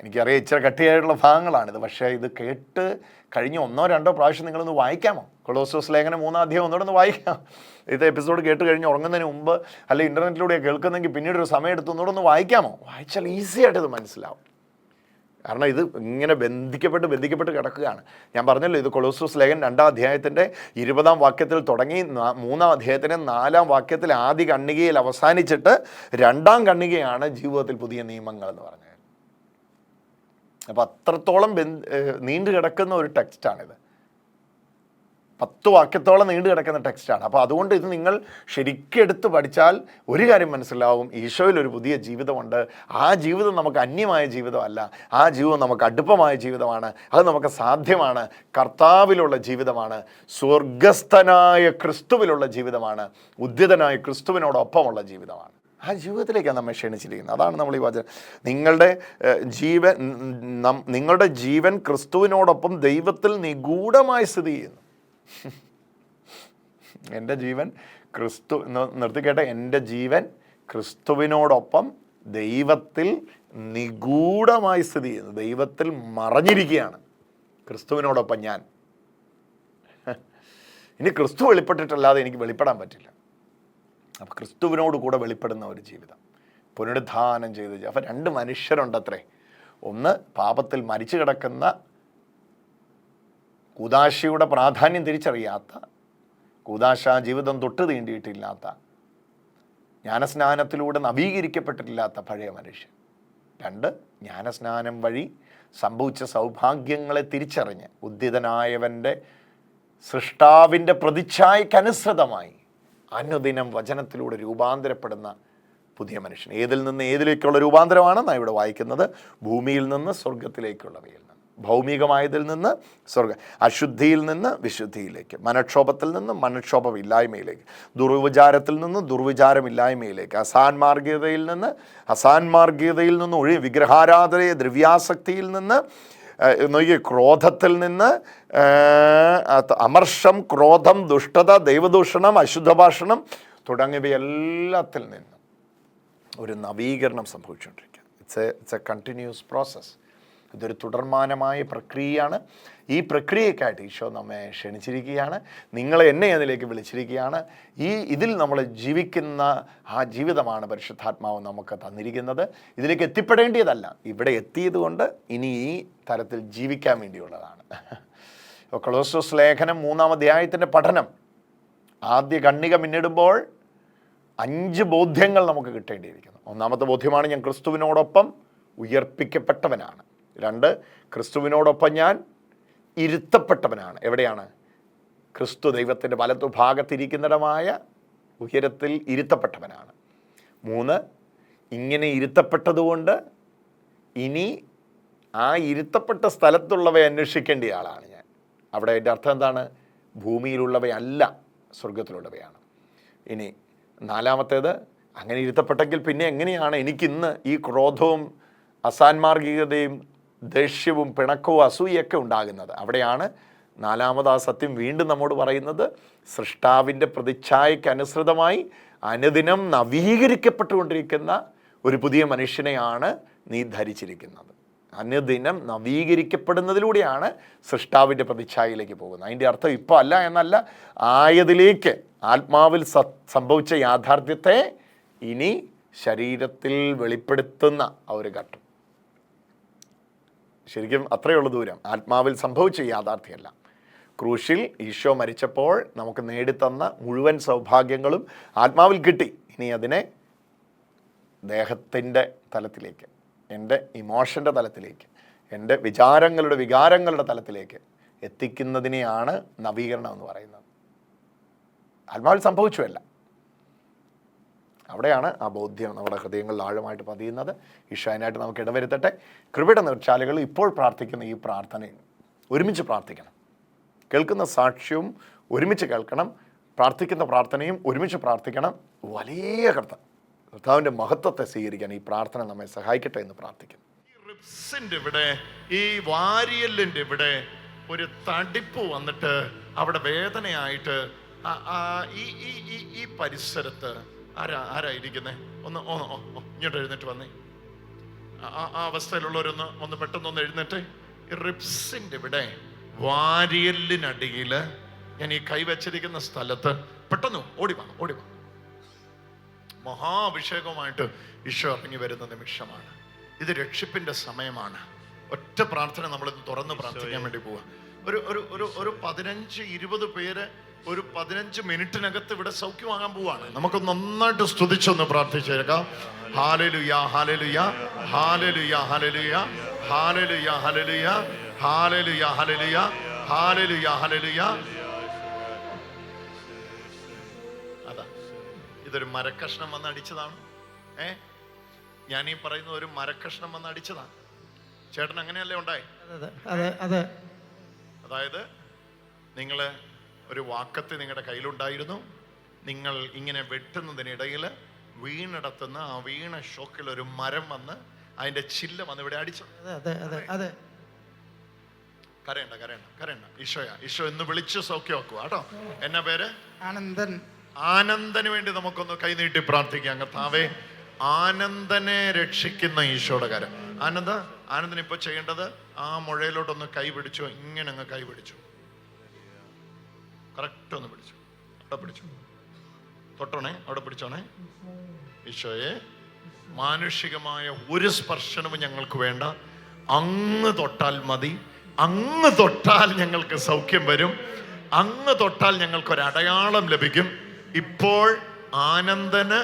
എനിക്കറിയാം ഇച്ചിരി കട്ടിയായിട്ടുള്ള ഭാഗങ്ങളാണിത് പക്ഷേ ഇത് കേട്ട് കഴിഞ്ഞ ഒന്നോ രണ്ടോ പ്രാവശ്യം നിങ്ങളൊന്ന് വായിക്കാമോ? കൊളോസോസ് ലേഖനം മൂന്നാം അധ്യായം ഒന്നുകൂടെ ഒന്ന് വായിക്കാം. ഇത് എപ്പിസോഡ് കേട്ട് കഴിഞ്ഞ് ഉറങ്ങുന്നതിന് മുമ്പ് അല്ലെ ഇന്റർനെറ്റിലൂടെ കേൾക്കുന്നെങ്കിൽ പിന്നീട് ഒരു സമയം എടുത്ത് ഒന്നുകൂടെ ഒന്ന് വായിക്കാമോ? വായിച്ചാൽ ഈസി ആയിട്ട് ഇത് മനസ്സിലാവും. കാരണം ഇത് ഇങ്ങനെ ബന്ധിക്കപ്പെട്ട് ബന്ധിക്കപ്പെട്ട് കിടക്കുകയാണ്. ഞാൻ പറഞ്ഞല്ലോ ഇത് കൊളോസ്ട്രോസ് ലേഖൻ രണ്ടാം അധ്യായത്തിന്റെ ഇരുപതാം വാക്യത്തിൽ തുടങ്ങി മൂന്നാം അധ്യായത്തിന്റെ നാലാം വാക്യത്തിൽ ആദ്യ കണ്ണികയിൽ അവസാനിച്ചിട്ട് രണ്ടാം കണ്ണികയാണ് ജീവിതത്തിൽ പുതിയ നിയമങ്ങൾ എന്ന് പറഞ്ഞത്. അപ്പോൾ അത്രത്തോളം ബന്ധ നീണ്ടു കിടക്കുന്ന ഒരു ടെക്സ്റ്റാണിത്. പത്ത് വാക്യത്തോളം നീണ്ടു കിടക്കുന്ന ടെക്സ്റ്റാണ് അപ്പോൾ അതുകൊണ്ട് ഇത് നിങ്ങൾ ശരിക്കും എടുത്ത് പഠിച്ചാൽ ഒരു കാര്യം മനസ്സിലാവും. ഈശോയിൽ ഒരു പുതിയ ജീവിതമുണ്ട്. ആ ജീവിതം നമുക്ക് അന്യമായ ജീവിതമല്ല. ആ ജീവിതം നമുക്ക് അടുപ്പമായ ജീവിതമാണ്. അത് നമുക്ക് സാധ്യമാണ്. കർത്താവിലുള്ള ജീവിതമാണ്. സ്വർഗസ്ഥനായ ക്രിസ്തുവിലുള്ള ജീവിതമാണ്. ഉദ്യതനായ ക്രിസ്തുവിനോടൊപ്പമുള്ള ജീവിതമാണ്. ആ ജീവിതത്തിലേക്കാണ് നമ്മെ ക്ഷണിച്ചിരിക്കുന്നത്. അതാണ് നമ്മൾ ഈ വാചകം നിങ്ങളുടെ ജീവൻ നിങ്ങളുടെ ജീവൻ ക്രിസ്തുവിനോടൊപ്പം ദൈവത്തിൽ നിഗൂഢമായി സ്ഥിതി ചെയ്യുന്നു. എന്റെ ജീവൻ ക്രിസ്തു നിർത്തി നിർത്തിക്കേട്ടെ എന്റെ ജീവൻ ക്രിസ്തുവിനോടൊപ്പം ദൈവത്തിൽ നിഗൂഢമായി സ്ഥിതി ചെയ്യുന്നു. ദൈവത്തിൽ മറഞ്ഞിരിക്കുകയാണ്. ക്രിസ്തുവിനോടൊപ്പം ഞാൻ. ഇനി ക്രിസ്തു വെളിപ്പെട്ടിട്ടല്ലാതെ എനിക്ക് വെളിപ്പെടാൻ പറ്റില്ല. അപ്പോൾ ക്രിസ്തുവിനോട് കൂടെ വെളിപ്പെടുന്ന ഒരു ജീവിതം. പുനരുദ്ധാനം ചെയ്ത് അപ്പം രണ്ട് മനുഷ്യരുണ്ടത്രേ. ഒന്ന് പാപത്തിൽ മരിച്ചു കിടക്കുന്ന കൂതാശയുടെ പ്രാധാന്യം തിരിച്ചറിയാത്ത കൂതാശ ജീവിതം തൊട്ട് തീണ്ടിയിട്ടില്ലാത്ത ജ്ഞാനസ്നാനത്തിലൂടെ നവീകരിക്കപ്പെട്ടിട്ടില്ലാത്ത പഴയ മനുഷ്യൻ. രണ്ട് ജ്ഞാനസ്നാനം വഴി സംഭവിച്ച സൗഭാഗ്യങ്ങളെ തിരിച്ചറിഞ്ഞ് ഉദ്ധിതനായവന്റെ സൃഷ്ടാവിന്റെ പ്രതിച്ഛായക്കനുസൃതമായി അനുദിനം വചനത്തിലൂടെ രൂപാന്തരപ്പെടുന്ന പുതിയ മനുഷ്യൻ. ഏതിൽ നിന്ന് ഏതിലേക്കുള്ള രൂപാന്തരമാണെന്നാണ് ഇവിടെ വായിക്കുന്നത് ഭൂമിയിൽ നിന്ന് സ്വർഗത്തിലേക്കുള്ളവയിൽ നിന്ന്. ഭൗമികമായതിൽ നിന്ന് സ്വർഗ അശുദ്ധിയിൽ നിന്ന് വിശുദ്ധിയിലേക്ക് മനക്ഷോഭത്തിൽ നിന്ന് മനക്ഷോഭമില്ലായ്മയിലേക്ക് ദുർവിചാരത്തിൽ നിന്ന് ദുർവിചാരമില്ലായ്മയിലേക്ക് അസാൻമാർഗീയതയിൽ നിന്ന് അസാൻമാർഗീയതയിൽ നിന്ന് ഒഴി വിഗ്രഹാരാധനയെ ദ്രവ്യാസക്തിയിൽ നിന്ന് നോക്കി ക്രോധത്തിൽ നിന്ന് അമർഷം ക്രോധം ദുഷ്ടത ദൈവദൂഷണം അശുദ്ധഭാഷണം തുടങ്ങിയവയെല്ലാത്തിൽ നിന്നും ഒരു നവീകരണം സംഭവിച്ചുകൊണ്ടിരിക്കുക it's a it's a continuous process ഇതൊരു തുടർമാനമായ പ്രക്രിയയാണ്. ഈ പ്രക്രിയക്കായിട്ട് ഈശോ നമ്മെ ക്ഷണിച്ചിരിക്കുകയാണ്. നിങ്ങൾ എന്നെ അതിലേക്ക് വിളിച്ചിരിക്കുകയാണ്. ഈ ഇതിൽ നമ്മൾ ജീവിക്കുന്ന ആ ജീവിതമാണ് പരിശുദ്ധാത്മാവ് നമുക്ക് തന്നിരിക്കുന്നത്. ഇതിലേക്ക് എത്തിപ്പെടേണ്ടിയതല്ല ഇവിടെ എത്തിയത് കൊണ്ട് ഇനി ഈ തരത്തിൽ ജീവിക്കാൻ വേണ്ടിയുള്ളതാണ്. ഇപ്പോൾ കൊളോസോസ് ലേഖനം മൂന്നാം അധ്യായത്തിന്റെ പഠനം. ആദ്യ കണ്ണിക മിന്നിടുമ്പോൾ അഞ്ച് ബോധ്യങ്ങൾ നമുക്ക് കിട്ടേണ്ടിയിരിക്കുന്നു. ഒന്നാമത്തെ ബോധ്യമാണ് ഞാൻ ക്രിസ്തുവിനോടൊപ്പം ഉയർപ്പിക്കപ്പെട്ടവനാണ്. രണ്ട് ക്രിസ്തുവിനോടൊപ്പം ഞാൻ ഇരുത്തപ്പെട്ടവനാണ്. എവിടെയാണ്? ക്രിസ്തു ദൈവത്തിന്റെ വലത്തു ഭാഗത്തിരിക്കുന്നിടമായ ഉയരത്തിൽ ഇരുത്തപ്പെട്ടവനാണ്. മൂന്ന് ഇങ്ങനെ ഇരുത്തപ്പെട്ടതുകൊണ്ട് ഇനി ആ ഇരുത്തപ്പെട്ട സ്ഥലത്തുള്ളവയെ അന്വേഷിക്കേണ്ട ആളാണ് ഞാൻ. അവിടെ എന്റെ അർത്ഥം എന്താണ്? ഭൂമിയിലുള്ളവയല്ല സ്വർഗത്തിലുള്ളവയാണ് ഇനി നാലാമത്തേത് അങ്ങനെ ഇരുത്തപ്പെട്ടെങ്കിൽ പിന്നെ എങ്ങനെയാണ് എനിക്കിന്ന് ഈ ക്രോധവും അസാൻമാർഗികതയും ദേഷ്യവും പിണക്കവും അസൂയൊക്കെ ഉണ്ടാകുന്നത്. അവിടെയാണ് നാലാമത് ആ സത്യം വീണ്ടും നമ്മോട് പറയുന്നത്. സൃഷ്ടാവിന്റെ പ്രതിച്ഛായയ്ക്ക് അനുസൃതമായി അനുദിനം നവീകരിക്കപ്പെട്ടുകൊണ്ടിരിക്കുന്ന ഒരു പുതിയ മനുഷ്യനെയാണ് നീ ധരിച്ചിരിക്കുന്നത്. അനുദിനം നവീകരിക്കപ്പെടുന്നതിലൂടെയാണ് സൃഷ്ടാവിന്റെ പ്രതിച്ഛായയിലേക്ക് പോകുന്നത്. അതിന്റെ അർത്ഥം ഇപ്പോൾ അല്ല എന്നല്ല ആയതിലേക്ക് ആത്മാവിൽ സംഭവിച്ച യാഥാർത്ഥ്യത്തെ ഇനി ശരീരത്തിൽ വെളിപ്പെടുത്തുന്ന ആ ഒരു ഘട്ടം. ശരിക്കും അത്രയുള്ള ദൂരം. ആത്മാവിൽ സംഭവിച്ച യാഥാർത്ഥ്യമല്ല. ക്രൂശിൽ ഈശോ മരിച്ചപ്പോൾ നമുക്ക് നേടിത്തന്ന മുഴുവൻ സൗഭാഗ്യങ്ങളും ആത്മാവിൽ കിട്ടി. ഇനി അതിനെ ദേഹത്തിന്റെ തലത്തിലേക്ക് എന്റെ ഇമോഷന്റെ തലത്തിലേക്ക് എന്റെ വിചാരങ്ങളുടെ വികാരങ്ങളുടെ തലത്തിലേക്ക് എത്തിക്കുന്നതിനെയാണ് നവീകരണം എന്ന് പറയുന്നത്. ആത്മാവിൽ സംഭവിച്ചുവല്ല. അവിടെയാണ് ആ ബോധ്യം നമ്മുടെ ഹൃദയങ്ങളിൽ ആഴമായിട്ട് പതിയുന്നത്. ഈശോയനായിട്ട് നമുക്ക് ഇടവരുത്തട്ടെ. കൃപയുടെ നിർച്ചാലുകൾ ഇപ്പോൾ പ്രാർത്ഥിക്കുന്ന ഈ പ്രാർത്ഥനയും ഒരുമിച്ച് പ്രാർത്ഥിക്കണം. കേൾക്കുന്ന സാക്ഷ്യവും ഒരുമിച്ച് കേൾക്കണം. പ്രാർത്ഥിക്കുന്ന പ്രാർത്ഥനയും ഒരുമിച്ച് പ്രാർത്ഥിക്കണം. വലിയ കർത്ത കർത്താവിന്റെ മഹത്വത്തെ സ്വീകരിക്കാൻ ഈ പ്രാർത്ഥന നമ്മെ സഹായിക്കട്ടെ എന്ന് പ്രാർത്ഥിക്കുന്നു. ഇവിടെ ഈ വാരിയലിന്റെ ഇവിടെ ഒരു തടിപ്പ് വന്നിട്ട് അവിടെ വേദനയായിട്ട് ഈ ഈ ഈ പരിസരത്ത് ആരാ ആരാ ഇരിക്കുന്നേ? ഒന്ന് ഓ ഓ ഇങ്ങോട്ട് എഴുന്നേറ്റ് വന്നേ. ആ- ആ അവസ്ഥയിലുള്ളവരൊന്ന് ഒന്ന് പെട്ടെന്ന് ഒന്ന് എഴുന്നേറ്റ്. ഈ റിബ്സിന്റെ ഇവിടെ വാരിയലിനടിയിൽ ഞാൻ ഈ കൈവച്ചിരിക്കുന്ന സ്ഥലത്ത് പെട്ടെന്ന് ഓടി വാ ഓടി വാ. മഹാഭിഷേകമായിട്ട് ഈശോ ഇറങ്ങി വരുന്ന നിമിഷമാണ്. ഇത് രക്ഷിപ്പിന്റെ സമയമാണ്. ഒറ്റ പ്രാർത്ഥന നമ്മളിന്ന് തുറന്ന് പ്രാർത്ഥിക്കാൻ വേണ്ടി പോവാ. ഒരു ഒരു ഒരു ഒരു പതിനഞ്ച് ഇരുപത് പേര് ഒരു പതിനഞ്ച് മിനിറ്റിനകത്ത് ഇവിടെ സൗഖ്യമാകാൻ പോവാണ്. നമുക്ക് നന്നായിട്ട് സ്തുതിച്ചൊന്ന് പ്രാർത്ഥിച്ചേക്കാം ഹാലലുയ ഹാലലുയ ഹാലലുയ ഹാലലുയ ഹാലലുയ ഹാലലുയ ഹാലലുയ ഹാലലുയ ഹാലലുയ ഹാലലുയ. അതാ. ഇതൊരു മരക്കഷ്ണം വന്ന് അടിച്ചതാണ്. ഏ? ഞാൻ ഈ പറയുന്ന ഒരു മരക്കഷ്ണം വന്ന് അടിച്ചതാണ്. ചേട്ടൻ അങ്ങനെയല്ലേ ഉണ്ടായി? അതെ അതെ അതെ അതായത് നിങ്ങൾ ഒരു വാക്കത്ത് നിങ്ങളുടെ കയ്യിലുണ്ടായിരുന്നു. നിങ്ങൾ ഇങ്ങനെ വെട്ടുന്നതിനിടയിൽ വീണടത്തുന്ന ആ വീണ ഷോക്കിൽ ഒരു മരം വന്ന് അതിന്റെ ചില്ല വന്ന് ഇവിടെ അടിച്ചു. കരയണ്ട കരയണ്ട കരയണ്ട. ഈശോയാ ഈശോ എന്ന് വിളിച്ച് സൗഖ്യമാക്കുക കേട്ടോ. എന്നാ പേര്? ആനന്ദൻ. ആനന്ദന് വേണ്ടി നമുക്കൊന്ന് കൈനീട്ടി പ്രാർത്ഥിക്കാം കർത്താവേ ആനന്ദനെ രക്ഷിക്കുന്ന ഈശോയുടെ കരം ആനന്ദ ആനന്ദൻ ഇപ്പൊ ചെയ്യേണ്ടത് ആ മുഴയിലോട്ടൊന്ന് കൈ പിടിച്ചു ഇങ്ങനെ അങ്ങ് കൈ പിടിച്ചു. കറക്റ്റ് ഒന്ന് പിടിച്ചു. അവിടെ പിടിച്ചു. തൊട്ടോണേ അവിടെ പിടിച്ചോണേ. ഈശോയെ മാനുഷികമായ ഒരു സ്പർശനവും ഞങ്ങൾക്ക് വേണ്ട. അങ്ങ് തൊട്ടാൽ മതി. അങ്ങ് തൊട്ടാൽ ഞങ്ങൾക്ക് സൗഖ്യം വരും. അങ്ങ് തൊട്ടാൽ ഞങ്ങൾക്ക് ഒരു അടയാളം ലഭിക്കും. ഇപ്പോൾ ആനന്ദന്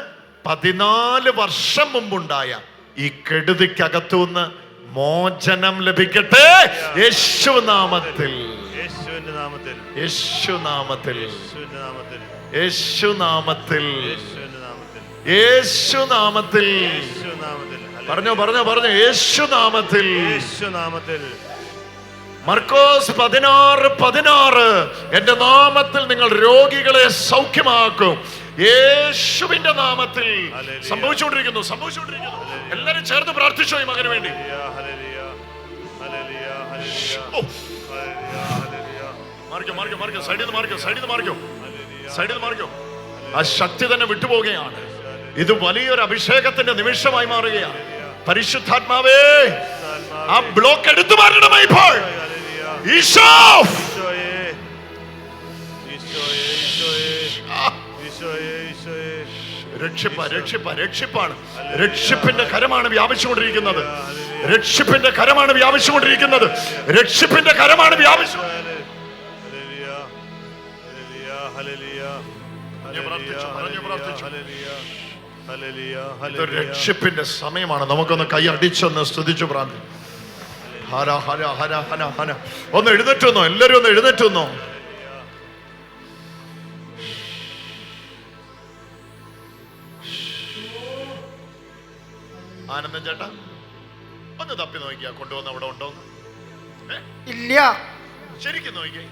പതിനാല് വർഷം മുമ്പുണ്ടായ ഈ കെടുതിക്കകത്തു നിന്ന് മോചനം ലഭിക്കട്ടെ. യേശു യേശുനാമത്തിൽ. യേശുനാമത്തിൽ. യേശുനാമത്തിൽ. യേശുനാമത്തിൽ. പറഞ്ഞോ പറഞ്ഞോ പറഞ്ഞോ. യേശുനാമത്തിൽ. യേശുനാമത്തിൽ. മർക്കോസ് പതിനാറ് പതിനാറ്. എന്റെ നാമത്തിൽ നിങ്ങൾ രോഗികളെ സൗഖ്യമാക്കും. യേശുവിന്റെ നാമത്തിൽ. സംഭവിച്ചുകൊണ്ടിരിക്കുന്നു സംഭവിച്ചുകൊണ്ടിരിക്കുന്നു. എല്ലാരും ചേർന്ന് പ്രാർത്ഥിച്ചോ ഈ മകന് വേണ്ടി മാറിക്കോ മാറിക്കോ മാറിക്കോ. സൈഡിൽ നിന്ന് മാറിക്കോ സൈഡിൽ നിന്ന് മാറിക്കോ. സൈഡിൽ മാറിക്കോ. ആ ശക്തി തന്നെ വിട്ടുപോവുകയാണ്. ഇത് വലിയൊരു അഭിഷേകത്തിന്റെ നിമിഷമായി മാറുകയാണ്. പരിശുദ്ധാത്മാവേ ആ ബ്ലോക്ക് എടുത്തു മാറ്റണം ഇപ്പോൾ. ഈശോ! രക്ഷിപ്പ രക്ഷിപ്പ രക്ഷിപ്പാണ്. രക്ഷിപ്പിന്റെ കരമാണ് വ്യാപിച്ചുകൊണ്ടിരിക്കുന്നത്. രക്ഷിപ്പിന്റെ കരമാണ് വ്യാപിച്ചുകൊണ്ടിരിക്കുന്നത്. രക്ഷിപ്പിന്റെ കരമാണ് വ്യാപിച്ചു പ്രാർത്ഥിച്ചു, പറഞ്ഞു പ്രാർത്ഥിച്ചു. ഹല്ലേലൂയ ഹല്ലേലൂയ ഇത് രക്ഷിപ്പിന്റെ സമയമാണ്. നമുക്കൊന്ന് കൈ അടിച്ചൊന്ന് സ്തുതിച്ചു പ്രാന്തി ഹര ഹര ഹര ഹന ഹന. ഒന്ന് എഴുന്നേറ്റുന്നോ? എല്ലാരും ഒന്ന് എഴുന്നേറ്റുന്നോ? ആനന്ദൻ ചേട്ടാ ഒന്ന് തപ്പി നോക്കിയാ കൊണ്ടുവന്ന അവിടെ ഉണ്ടോ ഇല്ല. ശരിക്കും നോക്കിയേ.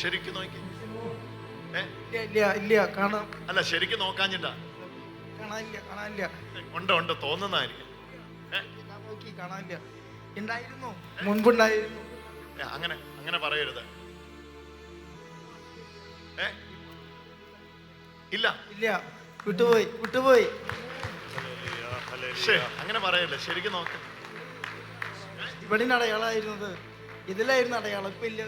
ശരിക്കും നോക്കി അല്ല ശരിക്കും നോക്കാഞ്ഞിട്ടാ. കാണാനില്ല കാണാനില്ല. ഉണ്ട് ഉണ്ട് തോന്നുന്നതായിരിക്കും. ഉണ്ടായിരുന്നു മുൻപുണ്ടായിരുന്നു. അങ്ങനെ അങ്ങനെ പറയരുത്. ഏ? ഇല്ല. ഇല്ല വിട്ടുപോയി വിട്ടുപോയി. അങ്ങനെ പറയല്ലേ ശരിക്കും നോക്ക്. ഇവിടെ അടയാളായിരുന്നത് ഇതിലായിരുന്നു അടയാളം ഇപ്പൊ ഇല്ല.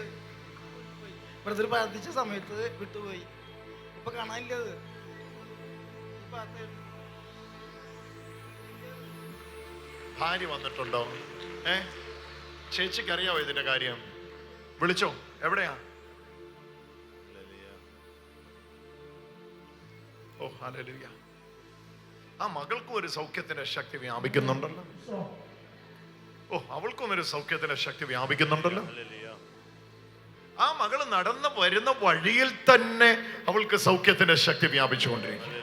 ബ്രദർ പ്രാർത്ഥിച്ച സമയത്ത് വിട്ടുപോയി. ഇപ്പൊ കാണാനില്ല അത്. ഭാര്യ വന്നിട്ടുണ്ടോ? ഏ? ചേച്ചിക്ക് അറിയാവോ ഇതിന്റെ കാര്യം? വിളിച്ചോ എവിടെയാ? ഓ ഹല്ലേലൂയ. ആ മകൾക്കും ഒരു സൗഖ്യത്തിന്റെ ശക്തി വ്യാപിക്കുന്നുണ്ടല്ലോ. ഓ. അവൾക്കും ഒരു സൗഖ്യത്തിന്റെ ശക്തി വ്യാപിക്കുന്നുണ്ടല്ലോ. ആ മകൾ നടന്നു വരുന്ന വഴിയിൽ തന്നെ അവൾക്ക് സൗഖ്യത്തിന്റെ ശക്തി വ്യാപിച്ചുകൊണ്ടിരിക്കും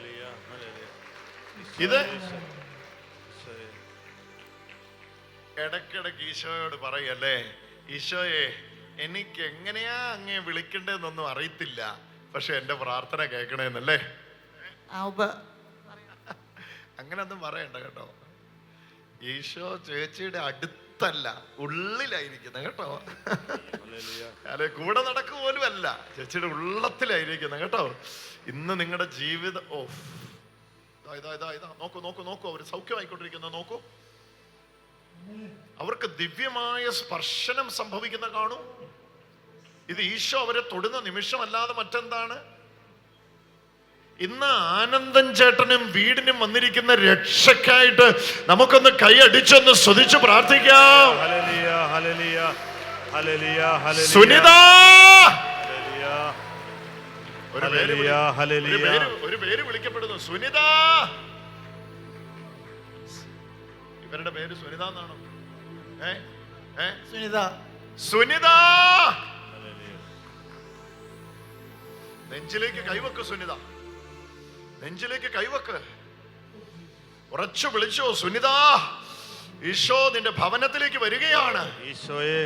ഇത് ഇടയ്ക്കിടയ്ക്ക് ഈശോയോട് പറയല്ലേ ഈശോയെ എനിക്ക് എങ്ങനെയാ അങ്ങേ വിളിക്കേണ്ടതെന്നൊന്നും അറിയത്തില്ല പക്ഷെ എന്റെ പ്രാർത്ഥന കേൾക്കണേന്നല്ലേ? അങ്ങനൊന്നും പറയണ്ട കേട്ടോ. ഈശോ ചേച്ചിയുടെ അടുത്തല്ല ഉള്ളിലായിരിക്കുന്ന കേട്ടോ. അല്ലെ കൂടെ നടക്കുക പോലും അല്ല ചേച്ചിയുടെ ഉള്ളത്തിലായിരിക്കുന്ന കേട്ടോ. ഇന്ന് നിങ്ങളുടെ ജീവിതം ഓ ഇതാ ഇതാ ഇതാ നോക്കൂ നോക്കൂ നോക്കൂ അവർ സൗഖ്യമായിക്കൊണ്ടിരിക്കുന്നത് നോക്കൂ. അവർക്ക് ദിവ്യമായ സ്പർശനം സംഭവിക്കുന്ന കാണൂ. ഇത് ഈശോ അവരെ തൊടുന്ന നിമിഷമല്ലാതെ മറ്റെന്താണ്? ഇന്ന് ആനന്ദൻ ചേട്ടനും വീടിനും വന്നിരിക്കുന്ന രക്ഷക്കായിട്ട് നമുക്കൊന്ന് കൈയടിച്ചൊന്ന് സ്തുതിച്ച് പ്രാർത്ഥിക്കാം. Hallelujah hallelujah hallelujah hallelujah. Sunita! Hallelujah. ഒരു പേര് ഹല്ലേലൂയ, ഒരു പേര്- വിളിക്കപ്പെടുന്നു. സുനിത! ഇവരുടെ പേര് സുനിത എന്നാണോ? ഏ? സുനിത. സുനിത! നെഞ്ചിലേക്ക് കൈവക്കും സുനിത. നെഞ്ചിലേക്ക് കൈവക്ക്. ഉറച്ചു വിളിച്ചോ സുനിത. ഈശോ നിന്റെ ഭവനത്തിലേക്ക് വരികയാണ്. ഈശോയെ.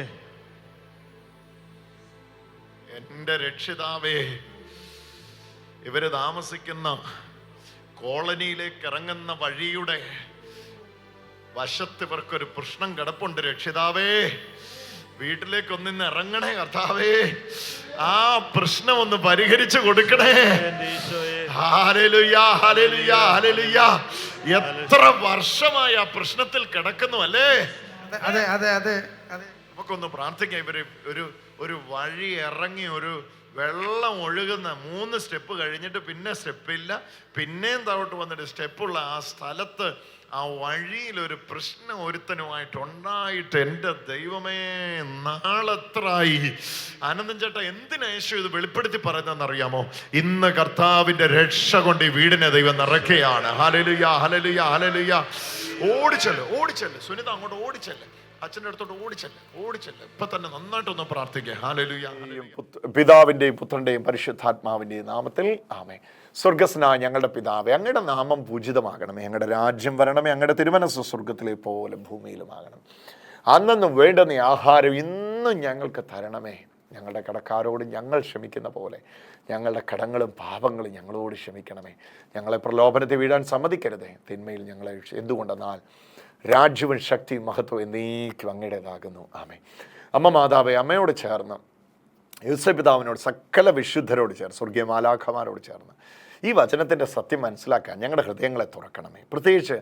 എന്റെ രക്ഷിതാവേ ഇവർ താമസിക്കുന്ന കോളനിയിലേക്ക് ഇറങ്ങുന്ന വഴിയുടെ വശത്ത് ഇവർക്കൊരു പ്രശ്നം കിടപ്പുണ്ട് രക്ഷിതാവേ. വീട്ടിലേക്ക് ഒന്നിന്ന് ഇറങ്ങണേ കർത്താവേ. ആ പ്രശ്നം ഒന്ന് പരിഹരിച്ചു കൊടുക്കണേ. എന്റെ ഈശോയെ ഹാലലുയ ഹാലലുയ ഹാലലുയ. എത്ര വർഷമായി ആ പ്രശ്നത്തിൽ കിടക്കുന്നു അല്ലേ? അതെ അതെ അതെ. അതെ. നമുക്കൊന്ന് പ്രാർത്ഥിക്കാം ഇവർ ഒരു ഒരു വഴി ഇറങ്ങി ഒരു വെള്ളം ഒഴുകുന്ന മൂന്ന് സ്റ്റെപ്പ് കഴിഞ്ഞിട്ട് പിന്നെ സ്റ്റെപ്പ് ഇല്ല. പിന്നെയും താഴോട്ട് വന്നിട്ട് സ്റ്റെപ്പുള്ള ആ സ്ഥലത്ത് ആ വഴിയിലൊരു പ്രശ്നം ഒരുത്തനുമായിട്ട് ഉണ്ടായിട്ട് എന്റെ ദൈവമേ നാളെത്രായി? ആനന്ദൻ ചേട്ടാ എന്തിനാ യേശു ഇത് വെളിപ്പെടുത്തി പറയുന്നതെന്നറിയാമോ? ഇന്ന് കർത്താവിന്റെ രക്ഷ കൊണ്ട് ഈ വീടിനെ ദൈവം നിറയ്ക്കുകയാണ്. ഹലലുയ ഹലലുയ ഹലലുയ ഓടിച്ചല്ലേ ഓടിച്ചല്ലേ. സുനിത അങ്ങോട്ട് ഓടിച്ചല്ലേ. അച്ഛന്റെ അടുത്തോട്ട് ഓടിച്ചല്ലേ ഓടിച്ചല്ലേ. ഇപ്പൊ തന്നെ നന്നായിട്ടൊന്ന് പ്രാർത്ഥിക്കുക ഹാലലുയ പുത്ര- പിതാവിന്റെയും പുത്രന്റെയും പരിശുദ്ധാത്മാവിന്റെയും നാമത്തിൽ ആമേ സ്വർഗസ്നായ ഞങ്ങളുടെ പിതാവ് അങ്ങയുടെ നാമം പൂജിതമാകണമേ ഞങ്ങളുടെ രാജ്യം വരണമേ അങ്ങയുടെ തിരുമനസ് സ്വർഗത്തിലെ പോലെ ഭൂമിയിലുമാകണം. അന്നും വേണ്ടുന്ന ആഹാരം ഇന്നും ഞങ്ങൾക്ക് തരണമേ. ഞങ്ങളുടെ കടക്കാരോട് ഞങ്ങൾ ക്ഷമിക്കുന്ന പോലെ ഞങ്ങളുടെ കടങ്ങളും പാപങ്ങളും ഞങ്ങളോട് ക്ഷമിക്കണമേ. ഞങ്ങളെ പ്രലോഭനത്തെ വീഴാൻ സമ്മതിക്കരുതേ. തിന്മയിൽ ഞങ്ങളെ എന്തുകൊണ്ടെന്നാൽ രാജ്യവും ശക്തിയും മഹത്വം എന്നേക്കും അങ്ങയുടേതാകുന്നു. ആമേ അമ്മ മാതാവേ അമ്മയോട് ചേർന്ന് യൂസപിതാവിനോട് സകല വിശുദ്ധരോട് ചേർന്ന് സ്വർഗീയ മാലാഖമാരോട് ചേർന്ന് ഈ വചനത്തിന്റെ സത്യം മനസ്സിലാക്കാൻ ഞങ്ങളുടെ ഹൃദയങ്ങളെ തുറക്കണമേ. പ്രത്യേകിച്ച്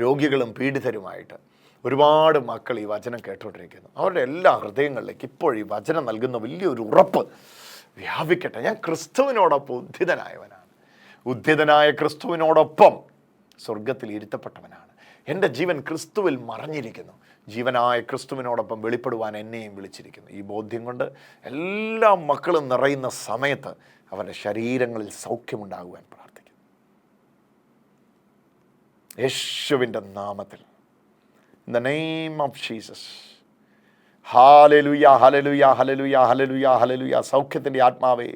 രോഗികളും പീഡിതരുമായിട്ട് ഒരുപാട് മക്കൾ ഈ വചനം കേട്ടുകൊണ്ടിരിക്കുന്നു. അവരുടെ എല്ലാ ഹൃദയങ്ങളിലേക്ക് ഇപ്പോൾ ഈ വചനം നൽകുന്ന വലിയൊരു ഉറപ്പ് വ്യാപിക്കട്ടെ. ഞാൻ ക്രിസ്തുവിനോടൊപ്പം ഉദ്ധിതനായവനാണ്. ഉദ്ധിതനായ ക്രിസ്തുവിനോടൊപ്പം സ്വർഗത്തിൽ ഇരുത്തപ്പെട്ടവനാണ്. എന്റെ ജീവൻ ക്രിസ്തുവിൽ മറഞ്ഞിരിക്കുന്നു. ജീവനായ ക്രിസ്തുവിനോടൊപ്പം വെളിപ്പെടുവാൻ എന്നെയും വിളിച്ചിരിക്കുന്നു. ഈ ബോധ്യം കൊണ്ട് എല്ലാ മക്കളും നിറയുന്ന സമയത്ത് അവരുടെ ശരീരങ്ങളിൽ സൗഖ്യമുണ്ടാകുവാൻ പ്രാർത്ഥിക്കുന്നു. യേശുവിന്റെ നാമത്തിൽ. The name of Jesus hallelujah hallelujah hallelujah hallelujah hallelujah സൗഖ്യത്തിന്റെ ആത്മാവേ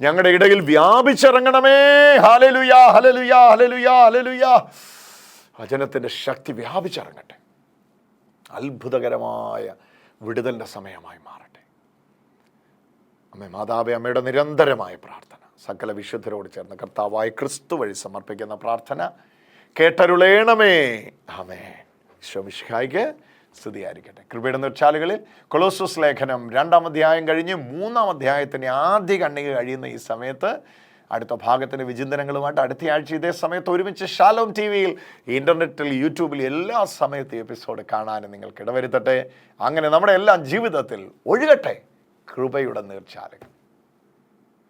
ഞങ്ങളുടെ ഇടയിൽ വ്യാപിച്ചിറങ്ങണമേ. ഹലലുയ ഹലലുയ ഹലലുയ ഹലലുയ വചനത്തിന്റെ ശക്തി വ്യാപിച്ചിറങ്ങട്ടെ. അത്ഭുതകരമായ വിടുതലിന്റെ സമയമായി മാറട്ടെ. അമ്മ മാതാവേ അമ്മയുടെ നിരന്തരമായ പ്രാർത്ഥന സകല വിശുദ്ധരോട് ചേർന്ന് കർത്താവായ ക്രിസ്തു വഴി സമർപ്പിക്കുന്ന പ്രാർത്ഥന കേട്ടരുളേണമേ. ആമേ ഈശോമിഷിഹായിക്ക് സ്തുതിയായിരിക്കട്ടെ. കൃപയുടെ നിർച്ചാലുകളിൽ കൊളോസസ് ലേഖനം രണ്ടാം അധ്യായം കഴിഞ്ഞ് മൂന്നാം അധ്യായത്തിന്റെ ആദ്യ കണ്ണിക കഴിയുന്ന ഈ സമയത്ത് അടുത്ത ഭാഗത്തിന്റെ വിചിന്തനങ്ങളുമായിട്ട് അടുത്ത ആഴ്ച ഇതേ സമയത്ത് ഒരുമിച്ച് ഷാലോം ടി വിയിൽ ഇന്റർനെറ്റിൽ യൂട്യൂബിൽ എല്ലാ സമയത്തും എപ്പിസോഡ് കാണാനും നിങ്ങൾക്ക് ഇടവരുത്തട്ടെ. അങ്ങനെ നമ്മുടെ എല്ലാ ജീവിതത്തിൽ ഒഴുകട്ടെ. കൃപയുടെ നീർച്ചാലുകൾ